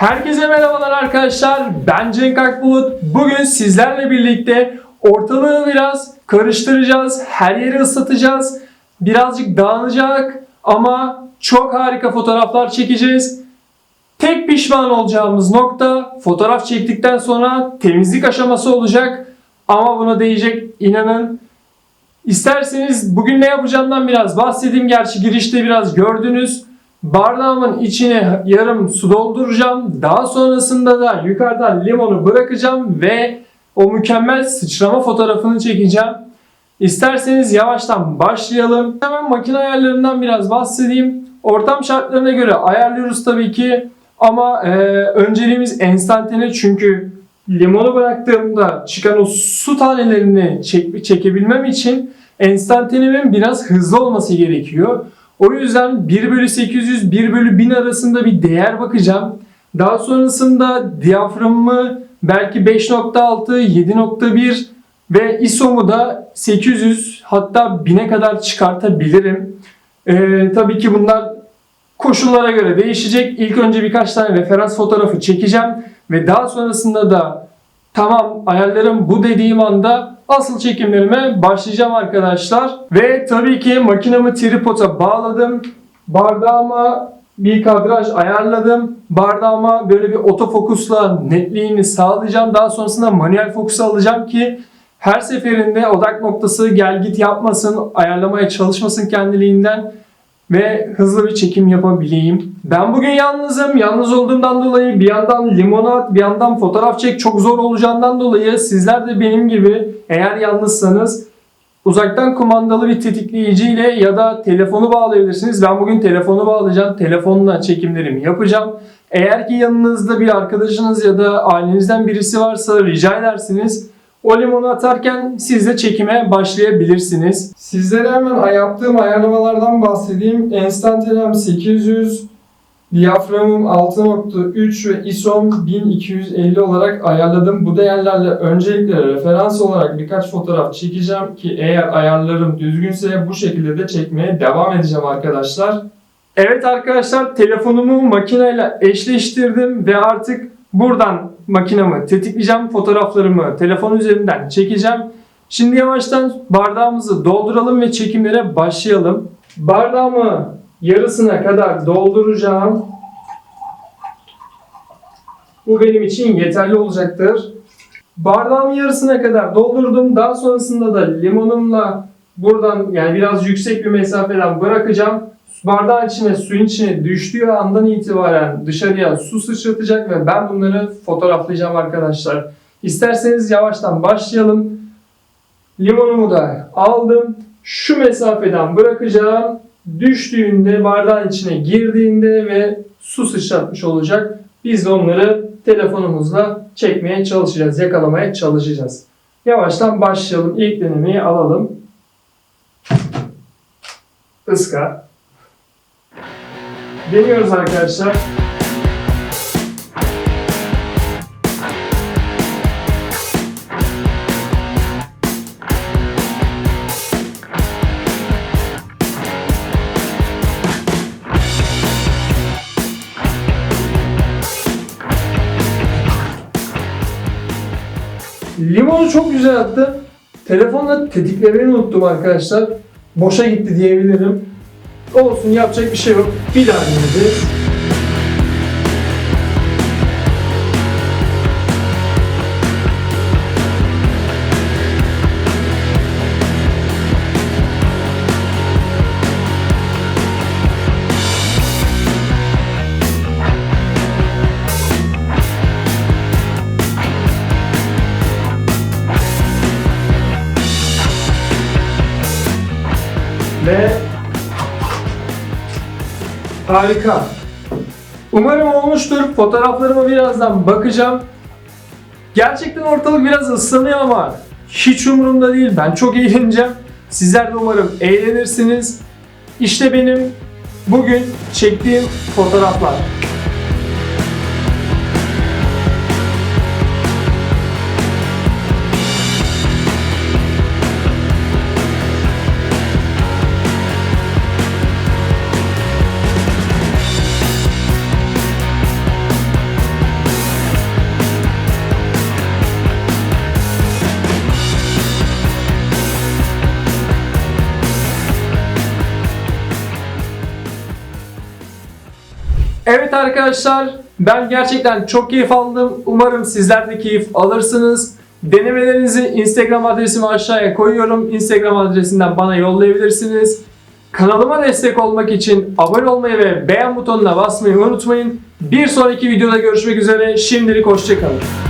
Herkese merhabalar arkadaşlar. Ben Cenk Akbulut. Bugün sizlerle birlikte ortalığı biraz karıştıracağız. Her yeri ıslatacağız. Birazcık dağınacak ama çok harika fotoğraflar çekeceğiz. Tek pişman olacağımız nokta fotoğraf çektikten sonra temizlik aşaması olacak. Ama buna değecek inanın. İsterseniz bugün ne yapacağımdan biraz bahsedeyim. Gerçi girişte biraz gördünüz. Bardağımın içine yarım su dolduracağım. Daha sonrasında da yukarıdan limonu bırakacağım ve o mükemmel sıçrama fotoğrafını çekeceğim. İsterseniz yavaştan başlayalım. Hemen makine ayarlarından biraz bahsedeyim. Ortam şartlarına göre ayarlıyoruz tabii ki. Ama e, önceliğimiz enstantane çünkü limonu bıraktığımda çıkan o su tanelerini çek, çekebilmem için enstantanemin biraz hızlı olması gerekiyor. O yüzden 1 bölü 800 1 bölü 1000 arasında bir değer bakacağım. Daha sonrasında diyaframımı belki 5.6, 7.1 ve ISO'mu da 800 hatta 1000'e kadar çıkartabilirim. Ee, tabii ki bunlar koşullara göre değişecek. İlk önce birkaç tane referans fotoğrafı çekeceğim ve daha sonrasında da tamam ayarlarım bu dediğim anda asıl çekimlerime başlayacağım arkadaşlar. Ve tabii ki makinamı tripoda bağladım. Bardağıma bir kadraj ayarladım. Bardağıma böyle bir otofokusla netliğini sağlayacağım. Daha sonrasında manuel fokus alacağım ki her seferinde odak noktası gel git yapmasın, ayarlamaya çalışmasın kendiliğinden ve hızlı bir çekim yapabileyim. Ben bugün yalnızım. Yalnız olduğumdan dolayı bir yandan limonat, bir yandan fotoğraf çek çok zor olacağından dolayı sizler de benim gibi eğer yalnızsanız uzaktan kumandalı bir tetikleyiciyle ya da telefonu bağlayabilirsiniz. Ben bugün telefonu bağlayacağım. Telefonla çekimlerimi yapacağım. Eğer ki yanınızda bir arkadaşınız ya da ailenizden birisi varsa rica edersiniz. O limonu atarken siz de çekime başlayabilirsiniz. Sizlere hemen yaptığım ayarlamalardan bahsedeyim. Enstantanem 800, diyaframım 6.3 ve ISO'm 1250 olarak ayarladım. Bu değerlerle öncelikle referans olarak birkaç fotoğraf çekeceğim ki eğer ayarlarım düzgünse bu şekilde de çekmeye devam edeceğim arkadaşlar. Evet arkadaşlar telefonumu makineyle eşleştirdim ve artık buradan makinamı tetikleyeceğim. Fotoğraflarımı telefon üzerinden çekeceğim. Şimdi yavaştan bardağımızı dolduralım ve çekimlere başlayalım. Bardağımı yarısına kadar dolduracağım. Bu benim için yeterli olacaktır. Bardağımı yarısına kadar doldurdum. Daha sonrasında da limonumla buradan yani biraz yüksek bir mesafeden bırakacağım. Bardağın içine suyun içine düştüğü andan itibaren dışarıya su sıçratacak ve ben bunları fotoğraflayacağım arkadaşlar. İsterseniz yavaştan başlayalım. Limonumu da aldım. Şu mesafeden bırakacağım. Düştüğünde bardağın içine girdiğinde ve su sıçratmış olacak. Biz de onları telefonumuzla çekmeye çalışacağız, yakalamaya çalışacağız. Yavaştan başlayalım. İlk denemeyi alalım. Iska. Deniyoruz arkadaşlar. Limonu çok güzel attı. Telefonla tetiklemeyi unuttum arkadaşlar. Boşa gitti diyebilirim. Olsun yapacak bir şey yok. Bir daha deneyeceğiz. Ve Harika. Umarım olmuştur. Fotoğraflarıma birazdan bakacağım. Gerçekten ortalık biraz ıslanıyor ama hiç umurumda değil. Ben çok eğleneceğim. Sizler de umarım eğlenirsiniz. İşte benim bugün çektiğim fotoğraflar. Evet arkadaşlar ben gerçekten çok keyif aldım. Umarım sizler de keyif alırsınız. Denemelerinizi Instagram adresimi aşağıya koyuyorum. Instagram adresinden bana yollayabilirsiniz. Kanalıma destek olmak için abone olmayı ve beğen butonuna basmayı unutmayın. Bir sonraki videoda görüşmek üzere. Şimdilik hoşçakalın.